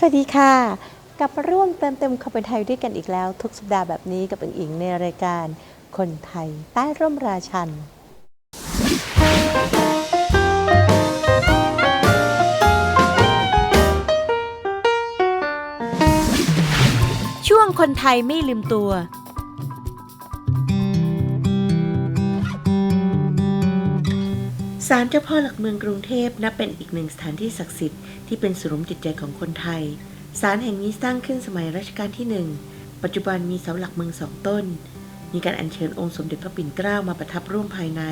สวัสดีค่ะ กลับมาร่วมเติมเต็มความเป็นไทยด้วยกันอีกแล้ว ทุกสัปดาห์แบบนี้กับอิงอิงในรายการ คนไทยใต้ร่มราชัน ช่วงคนไทยไม่ลืมตัว ศาลเจ้าพ่อหลักเมืองกรุงเทพนับเป็นอีกหนึ่งสถานที่ศักดิ์สิทธิ์ที่เป็นศูนย์รวมจิตใจของคนไทย ศาลแห่งนี้สร้างขึ้นสมัยรัชกาลที่หนึ่ง ปัจจุบันมีเสาหลักเมืองสองต้น มีการอัญเชิญองค์สมเด็จพระปิ่นเกล้ามาประทับร่วมภายใน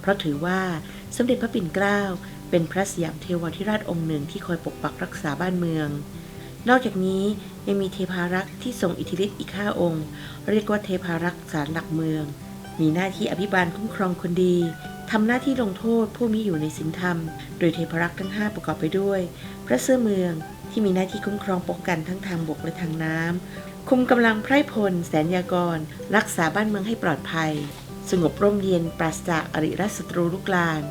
เพราะถือว่าสมเด็จพระปิ่นเกล้าเป็นพระสยามเทวาธิราชองค์หนึ่งที่คอยปกปักรักษาบ้านเมือง นอกจากนี้ยังมีเทพารักษ์ที่ทรงอิทธิฤทธิ์อีกห้าองค์ เรียกว่าเทพารักษ์ศาลหลักเมือง มีหน้าที่อภิบาลคุ้มครองคนดีทำหน้าที่ลงโทษผู้มิอยู่ในศีลธรรม โดยเทพรักษ์ทั้ง 5 ประกอบไปด้วย พระเสื้อเมืองที่มีหน้าที่คุ้มครองป้องกันทั้งทางบกและทางน้ำคุมกำลังไพร่พล แสนยากร รักษาบ้านเมืองให้ปลอดภัย สงบร่มเย็นปราศจากอริรัศัตรูลุกลาน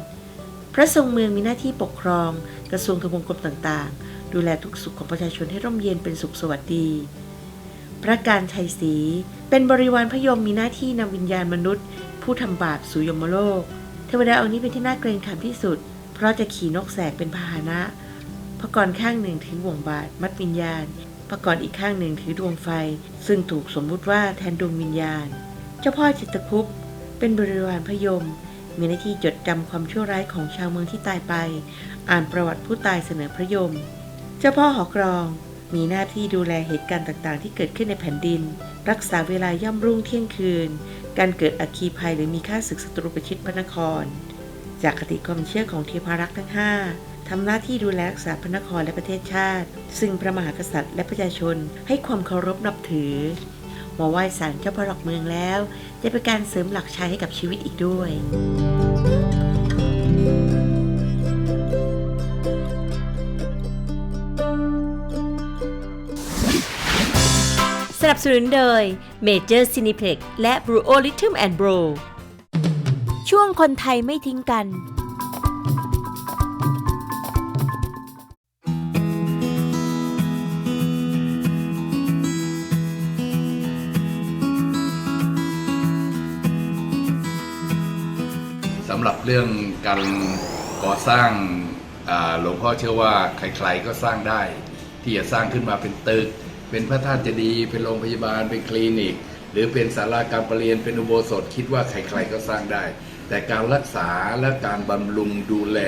พระทรงเมืองมีหน้าที่ปกครอง กระทรวงทบวงกรมต่างๆ ดูแลทุกสุขของประชาชนให้ร่มเย็นเป็นสุขสวัสดี พระการชัยศรีเป็นบริวารพระยมมีหน้าที่นำวิญญาณมนุษย์ ผู้ทำบาปสู่ยมโลก เทวดาองค์นี้เป็นที่น่าเกรงขามที่สุด เพราะจะขี่นกแสกเป็นพาหนะพระกรข้างหนึ่งถือบ่วงบาทมัดวิญญาณพระกรอีกข้างหนึ่งถือดวงไฟ ซึ่งถูกสมมุติว่าแทนดวงวิญญาณ เจ้าพ่อจิตรภพเป็นบริวารพระยมมีหน้าที่จดจำความชั่วร้ายของชาวเมืองที่ตายไป อ่านประวัติผู้ตายเสนอพระยม เจ้าพ่อหอกรอง มีหน้าที่ดูแลเหตุการณ์ต่างๆ ที่เกิดขึ้นในแผ่นดิน รักษาเวลาย่ำรุ่งเที่ยงคืน การเกิดอัคคีภัยหรือมีค่าศึกศัตรูประชิดพระนคร จากคติความเชื่อของเทพารักษ์ทั้ง 5 ทำหน้าที่ดูแลรักษาพระนครและประเทศชาติ ซึ่งพระมหากษัตริย์และประชาชนให้ความเคารพนับถือมาไหว้ศาลเจ้าพ่อหลักเมืองแล้ว จะเป็นการเสริมหลักชัยให้กับชีวิตอีกด้วย นับสนุนโดย Major Cineplex และ Bro Lithium and Bro ช่วงคนไทยไม่ทิ้งกัน สำหรับเรื่องการก่อสร้างอ่าหลวงพ่อเชื่อว่าใครๆก็สร้างได้ ที่จะสร้างขึ้นมาเป็นตึก เป็นพระธาตุเจดีย์เป็นโรงพยาบาลเป็นคลินิก หรือเป็นศาลาการประเรียนเป็นอุโบสถคิดว่าใครๆก็สร้างได้ แต่การรักษาและการบำรุงดูแล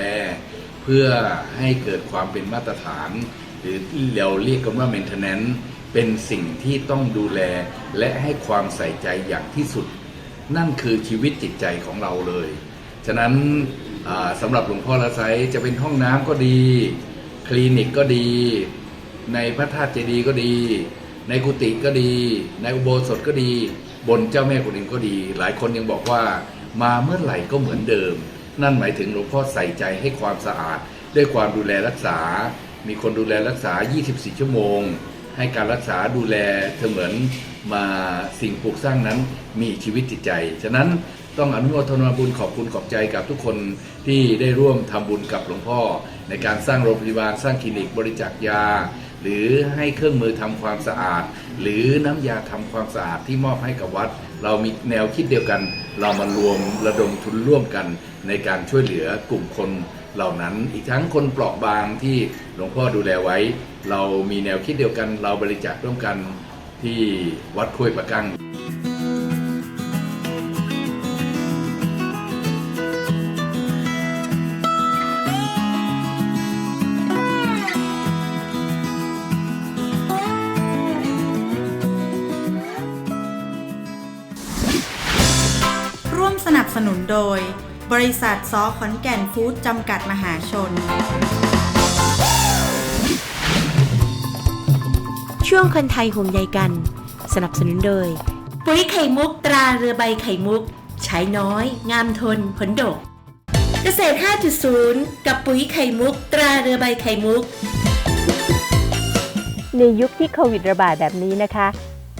เพื่อให้เกิดความเป็นมาตรฐาน หรือที่เราเรียกกันว่า maintenance เป็นสิ่งที่ต้องดูแลและให้ความใส่ใจอย่างที่สุด นั่นคือชีวิตจิตใจของเราเลย ฉะนั้นสำหรับหลวงพ่อละไซจะเป็นห้องน้ำก็ดี คลินิกก็ดี ในพระธาตุเจดีย์ก็ดี ในกุฏิก็ดี ในอุโบสถก็ดี บนเจ้าแม่กุฎิมก็ดี หลายคนยังบอกว่า มาเมื่อไหร่ก็เหมือนเดิม นั่นหมายถึงหลวงพ่อใส่ใจให้ความสะอาด ด้วยความดูแลรักษา มีคนดูแลรักษา 24 ชั่วโมง ให้การรักษาดูแลเสมือนมาสิ่งปลูกสร้างนั้นมีชีวิตจิตใจ ฉะนั้นต้องอนุโมทนาบุญขอบคุณขอบใจกับทุกคนที่ได้ร่วมทำบุญกับหลวงพ่อ ในการสร้างโรงพยาบาลสร้างคลินิกบริจาคยา หรือให้เครื่องมือทำความสะอาด หรือน้ำยาทำความสะอาดที่มอบให้กับวัด เรามีแนวคิดเดียวกัน เรามารวมระดมทุนร่วมกัน ในการช่วยเหลือกลุ่มคนเหล่านั้น อีกทั้งคนเปราะบางที่หลวงพ่อดูแลไว้ เรามีแนวคิดเดียวกัน เราบริจาคร่วมกันที่วัดห้วยประกัง ษัทซอขอนแก่นฟู้ดจำกัดมหาชน ช่วงคนไทยห่วงใยกัน สนับสนุนโดย ปุ๋ยไข่มุกตราเรือใบไข่มุก ใช้น้อย งามทนผลดก เกษตร 5.0 กับปุ๋ยไข่มุก ตราเรือใบไข่มุก ในยุคที่โควิดระบาดแบบนี้นะคะ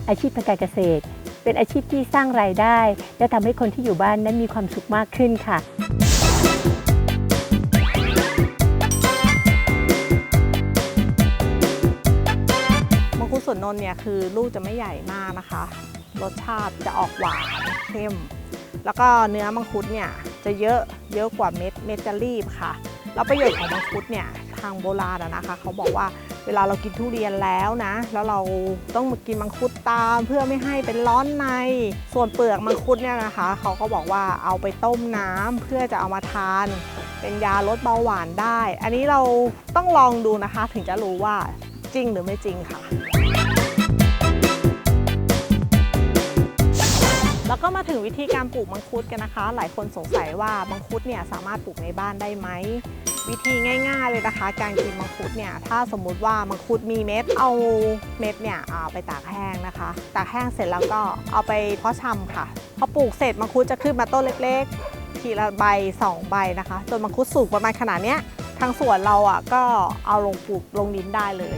อาชีพทางการเกษตร เป็นอาชีพที่สร้างรายได้ และทำให้คนที่อยู่บ้านนั้นมีความสุขมากขึ้นค่ะมังคุดสวนนนท์เนี่ยคือลูกจะไม่ใหญ่มากนะคะ รสชาติจะออกหวานเข้ม แล้วก็เนื้อมังคุดเนี่ยจะเยอะเยอะกว่าเม็ดเม็ดจะรีบค่ะ แล้วประโยชน์ของมังคุดเนี่ยทางโบราณนะคะ เขาบอกว่า เวลาเรากินทุเรียนแล้วนะ แล้วเราต้องมากินมังคุดตามเพื่อไม่ให้เป็นร้อนใน ส่วนเปลือกมังคุดเนี่ยนะคะ เขาก็บอกว่าเอาไปต้มน้ำเพื่อจะเอามาทาน เป็นยาลดเบาหวานได้ อันนี้เราต้องลองดูนะคะ ถึงจะรู้ว่าจริงหรือไม่จริงค่ะ แล้วก็มาถึงวิธีการปลูกมังคุดกันนะคะ หลายคนสงสัยว่ามังคุดเนี่ยสามารถปลูกในบ้านได้ไหม วิธีง่ายๆเลยนะคะ การกินมังคุดเนี่ยถ้าสมมุติว่ามังคุดมีเม็ดเอาเม็ดเนี่ยเอาไปตากแห้งนะคะ ตากแห้งเสร็จแล้วก็เอาไปเพาะชำค่ะพอปลูกเสร็จมังคุดจะขึ้นมาต้นเล็กๆ ทีละใบสองใบนะคะ จนมังคุดสูงประมาณขนาดเนี้ยทางสวนเราอะก็เอาลงปลูกลงดินได้เลย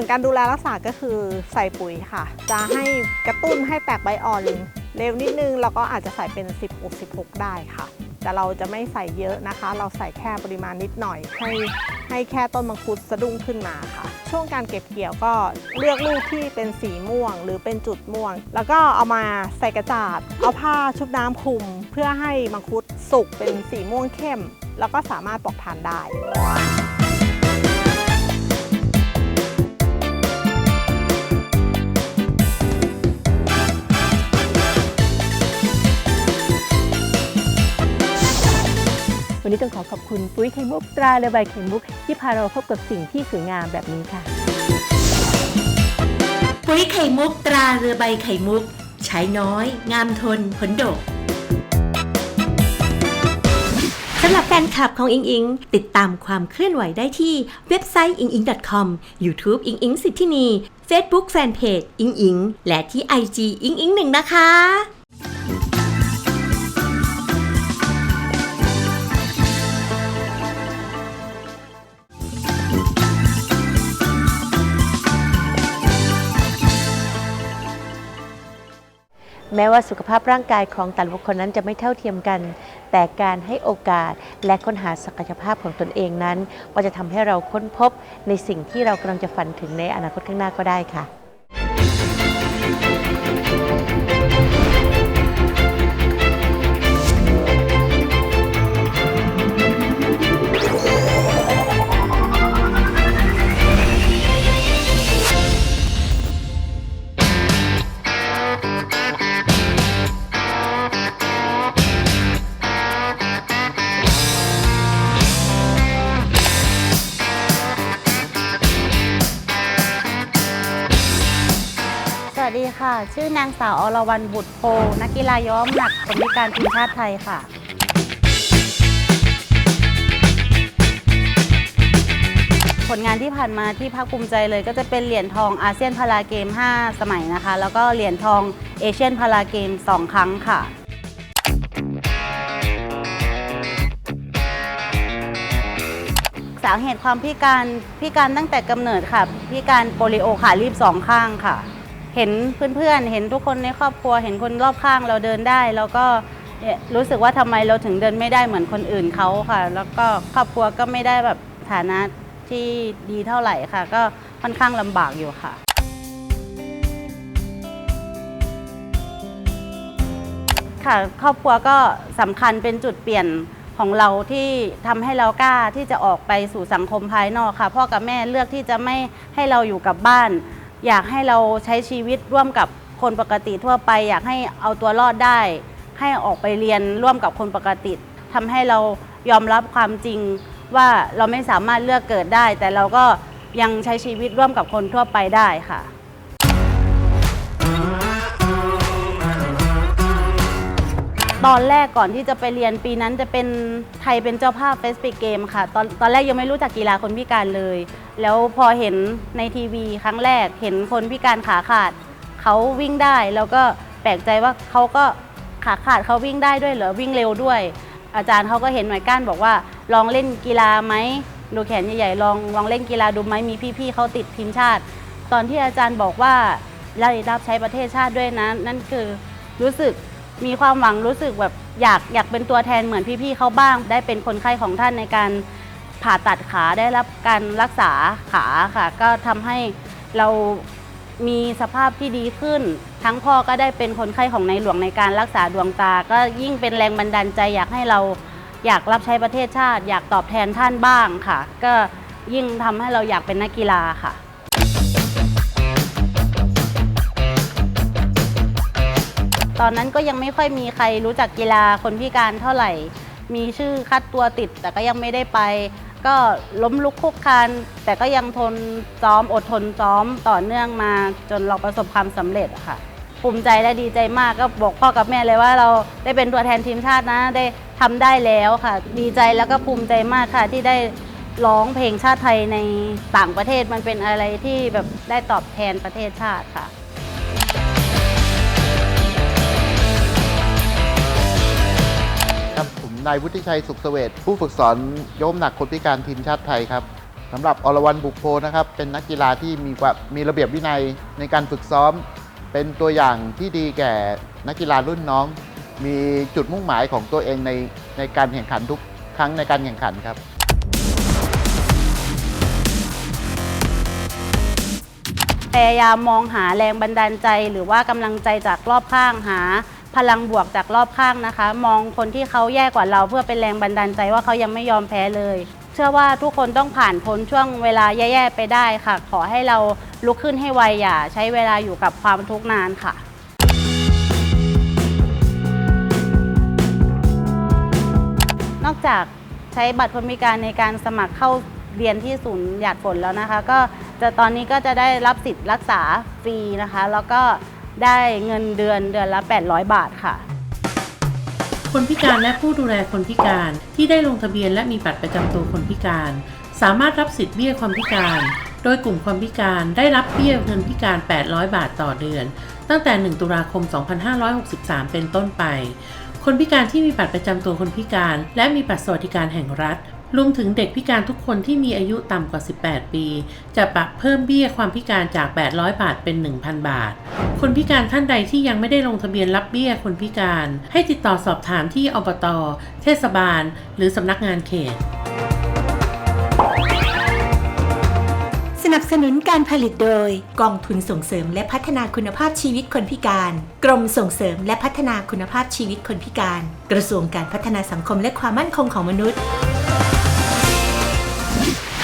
วนการดูแลรักษาก็คือใส่ปุ๋ยค่ะ จะให้กระตุ้นให้แตกใบอ่อนเร็วนิดนึงเราก็อาจจะใส่เป็น16 16 ได้ค่ะ แต่เราจะไม่ใส่เยอะนะคะ เราใส่แค่ปริมาณนิดหน่อย ให้ให้แค่ต้นมังคุดสะดุ้งขึ้นมาค่ะ ช่วงการเก็บเกี่ยวก็เลือกลูกที่เป็นสีม่วง หรือเป็นจุดม่วง แล้วก็เอามาใส่กระจาด เอาผ้าชุบน้ำคลุม เพื่อให้มังคุดสุกเป็นสีม่วงเข้ม แล้วก็สามารถปอกทานได้ วันนี้ต้องขอขอบคุณปุ๋ยไข่มุกตราเรือใบไข่มุก ที่พาเราพบกับสิ่งที่สวยงามแบบนี้ค่ะ ปุ๋ยไข่มุกตราเรือใบไข่มุก ใช้น้อย งามทนผลดก สำหรับแฟนคลับของอิงอิง ติดตามความเคลื่อนไหวได้ที่เว็บไซต์อิงอิง .com YouTube อิงอิงสิทธินี Facebook Fanpage อิงอิงและที่ IG อิงอิงหนึ่งนะคะ ม้ว่าสุขภาพร่างกายของแต่ละบุคคลนั้นจะไม่เท่าเทียมกัน แต่การให้โอกาสและค้นหาศักยภาพของตนเองนั้น ก็จะทำให้เราค้นพบในสิ่งที่เรากำลังจะฝันถึงในอนาคตข้างหน้าก็ได้ค่ะ ชื่อนางสาวอรวรรณบุตรโพนักกีฬาย้อมหนักคนพิการทีมชาติไทยค่ะ ผลงานที่ผ่านมาที่ภาคภูมิใจเลยก็จะเป็นเหรียญทองอาเซียนพาราเกม 5 สมัยนะคะ แล้วก็เหรียญทองเอเชียนพาราเกม 2 ครั้งค่ะสาเหตุความพิการพิการตั้งแต่กำเนิดค่ะ พิการโปลิโอขารีบสองข้างค่ะ เห็นเพื่อนๆ เห็นทุกคนในครอบครัว เห็นคนรอบข้างเราเดินได้แล้วก็รู้สึกว่าทำไมเราถึงเดินไม่ได้เหมือนคนอื่นเขาค่ะ แล้วก็ครอบครัวก็ไม่ได้แบบฐานะที่ดีเท่าไหร่ค่ะ ก็ค่อนข้างลำบากอยู่ค่ะ ค่ะครอบครัวก็สำคัญเป็นจุดเปลี่ยนของเราที่ทำให้เรากล้าที่จะออกไปสู่สังคมภายนอกค่ะ พ่อกับแม่เลือกที่จะไม่ให้เราอยู่กับบ้าน อยากให้เราใช้ชีวิตร่วมกับคนปกติทั่วไป อยากให้เอาตัวรอดได้ ให้ออกไปเรียนร่วมกับคนปกติทำให้เรายอมรับความจริงว่าเราไม่สามารถเลือกเกิดได้ แต่เราก็ยังใช้ชีวิตร่วมกับคนทั่วไปได้ค่ะ ตอนแรกก่อนที่จะไปเรียนปีนั้นจะเป็นไทยเป็นเจ้าภาพเฟสปิกเกมค่ะ ตอนตอนแรกยังไม่รู้จักกีฬาคนพิการเลย แล้วพอเห็นในทีวีครั้งแรกเห็นคนพิการขาขาดเขาวิ่งได้ แล้วก็แปลกใจว่าเขาก็ขาขาดเขาวิ่งได้ด้วยเหรอวิ่งเร็วด้วย อาจารย์เขาก็เห็นหน่วยก้านบอกว่า ลองเล่นกีฬาไหมดูแขนใหญ่ๆลองลองเล่นกีฬาดูไหมมีพี่ๆเขาติดทีมชาติ ตอนที่อาจารย์บอกว่าได้รับใช้ประเทศชาติด้วยนะนั่นคือรู้สึก มีความหวังรู้สึกแบบอยากอยากเป็นตัวแทนเหมือนพี่ๆเขาบ้าง ได้เป็นคนไข้ของท่านในการผ่าตัดขาได้รับการรักษาขาค่ะ ก็ทำให้เรามีสภาพที่ดีขึ้น ทั้งพ่อก็ได้เป็นคนไข้ของในหลวงในการรักษาดวงตา ก็ยิ่งเป็นแรงบันดาลใจอยากให้เราอยากรับใช้ประเทศชาติ อยากตอบแทนท่านบ้างค่ะ ก็ยิ่งทำให้เราอยากเป็นนักกีฬาค่ะ ตอนนั้นก็ยังไม่ค่อยมีใครรู้จักกีฬาคนพิการเท่าไหร่ มีชื่อคัดตัวติดแต่ก็ยังไม่ได้ไป ก็ล้มลุกคลุกคลานแต่ก็ยังทนซ้อมอดทนซ้อมต่อเนื่องมาจนเราประสบความสำเร็จอะค่ะภูมิใจและดีใจมากก็บอกพ่อกับแม่เลยว่าเราได้เป็นตัวแทนทีมชาตินะได้ทำได้แล้วค่ะ ดีใจแล้วก็ภูมิใจมากค่ะ ที่ได้ร้องเพลงชาติไทยในต่างประเทศมันเป็นอะไรที่แบบได้ตอบแทนประเทศชาติค่ะ นายวุฒิชัยสุขเสวตผู้ฝึกสอนโยมหนักคนพิการทีมชาติไทยครับสำหรับอรวรรณบุกโพนะครับ เป็นนักกีฬาที่มีความีระเบียบวินัยในการฝึกซ้อม เป็นตัวอย่างที่ดีแก่นักกีฬารุ่นน้อง มีจุดมุ่งหมายของตัวเองในในการแข่งขันทุกครั้งในการแข่งขันครับพยายามมองหาแรงบันดาลใจ หรือว่ากำลังใจจากรอบข้างหา พลังบวกจากรอบข้างนะคะ มองคนที่เขาแย่กว่าเราเพื่อเป็นแรงบันดาลใจว่าเขายังไม่ยอมแพ้เลย เชื่อว่าทุกคนต้องผ่านพ้นช่วงเวลาแย่ๆไปได้ค่ะ ขอให้เราลุกขึ้นให้ไวอย่า ใช้เวลาอยู่กับความทุกข์นานค่ะนอกจากใช้บัตรคนพิการในการสมัครเข้าเรียนที่ศูนย์หยาดฝนแล้วนะคะ ก็จะตอนนี้ก็จะได้รับสิทธิ์รักษาฟรีนะคะ แล้วก็ ได้เงินเดือนเดือนละ 800 บาทค่ะ คนพิการและผู้ดูแลคนพิการที่ได้ลงทะเบียนและมีบัตรประจำตัวคนพิการ สามารถรับสิทธิ์เบี้ยความพิการ โดยกลุ่มความพิการได้รับเบี้ยเงินพิการ 800 บาทต่อเดือน ตั้งแต่ 1 ตุลาคม 2563 เป็นต้นไป คนพิการที่มีบัตรประจำตัวคนพิการ และมีบัตรสวัสดิการแห่งรัฐ รวมถึงเด็กพิการทุกคนที่มีอายุต่ำกว่า 18 ปี จะปรับเพิ่มเบี้ยความพิการจาก 800 บาทเป็น 1,000 บาท คนพิการท่านใดที่ยังไม่ได้ลงทะเบียนรับเบี้ยคนพิการ ให้ติดต่อสอบถามที่อบต เทศบาล หรือสำนักงานเขต สนับสนุนการผลิตโดย กองทุนส่งเสริมและพัฒนาคุณภาพชีวิตคนพิการ กรมส่งเสริมและพัฒนาคุณภาพชีวิตคนพิการ กระทรวงการพัฒนาสังคมและความมั่นคงของมนุษย์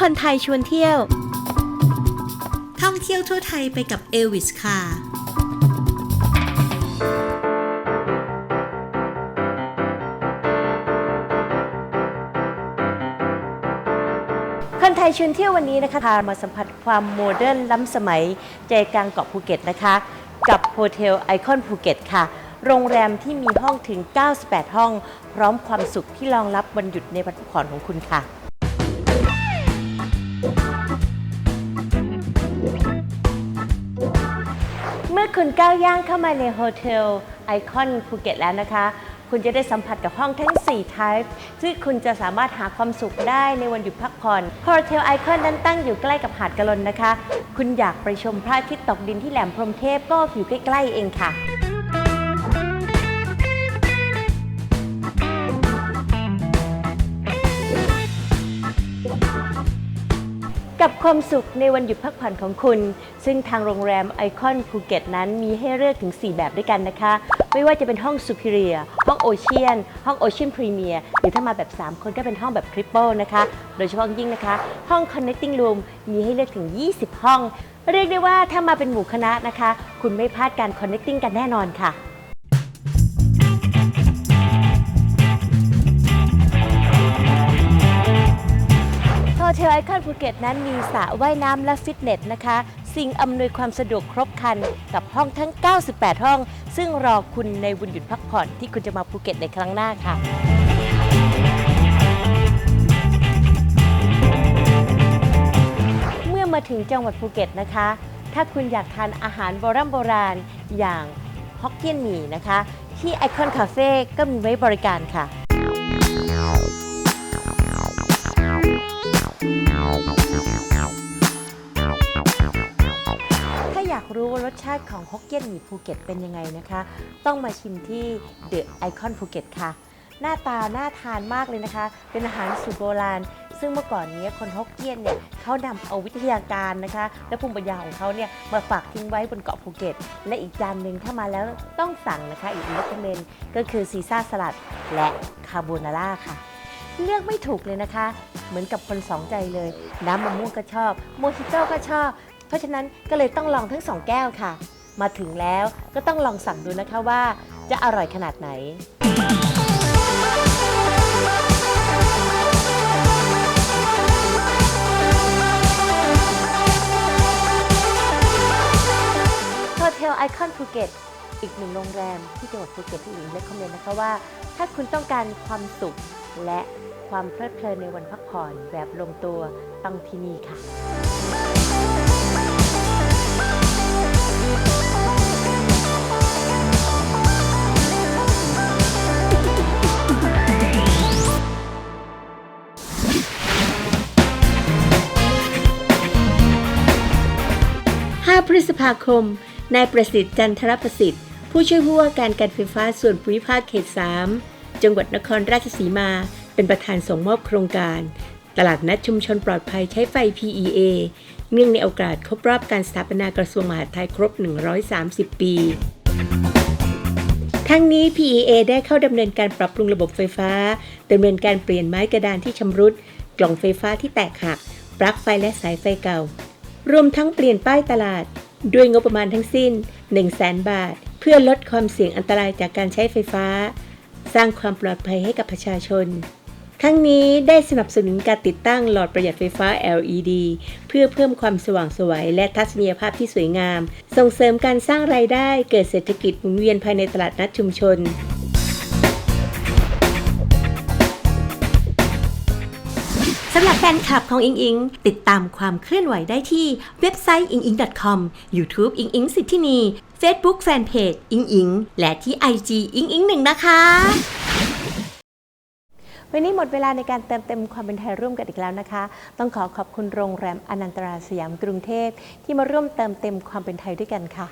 คนไทยชวนเที่ยว ท่องเที่ยวทั่วไทยไปกับเอลวิสค่ะคนไทยชวนเที่ยววันนี้นะคะพามาสัมผัสความโมเดิร์นล้ำสมัยใจกลางเกาะภูเก็ตนะคะ กับโฮเทลไอคอนภูเก็ตค่ะ โรงแรมที่มีห้องถึง 98 ห้อง พร้อมความสุขที่รองรับวันหยุดในวันพักผ่อนของคุณค่ะ คุณก้าวย่างเข้ามาในโฮเทลไอคอนภูเก็ตแล้วนะคะ คุณจะได้สัมผัสกับห้องทั้ง 4 ไทป์ซึ่งคุณจะสามารถหาความสุขได้ในวันหยุดพักผ่อนโฮเทลไอคอนั้นตั้งอยู่ใกล้กับหาดกะลนนะคะ คุณอยากไปชมพระอาทิตย์ตกดินที่แหลมพรหมเทพก็อยู่ใกล้ ๆ เองค่ะ กับความสุขในวันหยุดพักผ่อนของคุณ ซึ่งทางโรงแรมไอคอนภูเก็ตนั้นมีให้เลือกถึง 4 แบบด้วยกันนะคะ ไม่ว่าจะเป็นห้อง Superior ห้องโอเชียน ห้องโอเชียนพรีเมียร์หรือถ้ามาแบบ 3 คนก็เป็นห้องแบบ Triple นะคะ โดยเฉพาะยิ่งนะคะ ห้อง Connecting Room มีให้เลือกถึง 20 ห้อง เรียกได้ว่าถ้ามาเป็นหมู่คณะนะคะ คุณไม่พลาดการ Connecting กันแน่นอนค่ะ คอนภูเก็ตนั้นมีสระว่ายน้ำและฟิตเนสนะคะ สิ่งอำนวยความสะดวกครบครันกับห้องทั้ง 98 ห้อง ซึ่งรอคุณในวันหยุดพักผ่อนที่คุณจะมาภูเก็ตในครั้งหน้าค่ะ เมื่อมาถึงจังหวัดภูเก็ตนะคะ ถ้าคุณอยากทานอาหารโบราณโบราณอย่างฮอกเกี้ยนหมี่นะคะ ที่ไอคอนคาเฟ่ก็มีไว้บริการค่ะ ถ้าอยากรู้ว่ารสชาติของฮกเกี้ยนหมี่ภูเก็ตเป็นยังไงนะคะ ต้องมาชิมที่เดอะไอคอนภูเก็ตค่ะ หน้าตาน่าทานมากเลยนะคะ เป็นอาหารสูตรโบราณ ซึ่งเมื่อก่อนนี้คนฮกเกี้ยนเนี่ยเขานำเอาวิทยาการนะคะ และภูมิปัญญาของเขาเนี่ยมาฝากทิ้งไว้บนเกาะภูเก็ต และอีกจานหนึ่งถ้ามาแล้วต้องสั่งนะคะ อีกเลคเมนก็คือซีซ่าสลัดและคาโบนาร่าค่ะ เลือกไม่ถูกเลยนะคะ เหมือนกับคนสองใจเลย น้ำมะม่วงก็ชอบ โมฮิโต้ก็ชอบ เพราะฉะนั้นก็เลยต้องลองทั้งสองแก้วค่ะ มาถึงแล้วก็ต้องลองสั่งดูนะคะว่า จะอร่อยขนาดไหน โฮเทลไอคอนภูเก็ตอีกหนึ่งโรงแรมที่จังหวัดภูเก็ตที่หญิงเลคคอมเมนต์นะคะว่า ถ้าคุณต้องการความสุขและ ความเพลิดเพลินในวันพักผ่อนแบบลงตัวต้องที่นี่ค่ะ 5 พฤษภาคม นายประสิทธิ์จันทรประสิทธิ์ ผู้ช่วยผู้ว่าการการไฟฟ้าส่วนภูมิภาคเขต 3 จังหวัดนครราชสีมา เป็นประธานส่งมอบโครงการ ตลาดนัดชุมชนปลอดภัยใช้ไฟ PEA เนื่องในโอกาสครบรอบการสถาปนากระทรวงมหาดไทยครบ 130 ปีทั้งนี้ PEA ได้เข้าดำเนินการปรับปรุงระบบไฟฟ้าดำเนินการเปลี่ยนไม้กระดานที่ชำรุด กล่องไฟฟ้าที่แตกหัก ปลั๊กไฟและสายไฟเก่า รวมทั้งเปลี่ยนป้ายตลาด ด้วยงบประมาณทั้งสิ้น 1 0 0 0 0แบาท เพื่อลดความเสี่ยงอันตรายจากการใช้ไฟฟ้า สร้างความปลอดภัยให้กับประชาชน ทั้งนี้ได้สนับสนุนการติดตั้งหลอดประหยัดไฟฟ้า LED เพื่อเพิ่มความสว่างสวยและทัศนียภาพที่สวยงาม ส่งเสริมการสร้างรายได้เกิดเศรษฐกิจหมุนเวียนภายในตลาดนัดชุมชนสำหรับแฟนคลับของอิงอิง ติดตามความเคลื่อนไหวได้ที่เว็บไซต์ inging.com YouTube อิงอิงสิทธินี Facebook Fanpage อิงอิงและที่ IG อิงอิงหนึ่งนะคะ วันนี้หมดเวลาในการเติมเต็มความเป็นไทยร่วมกันอีกแล้วนะคะ ต้องขอขอบคุณโรงแรมอนันตราสยามกรุงเทพที่มาร่วมเติมเต็มความเป็นไทยด้วยกันค่ะ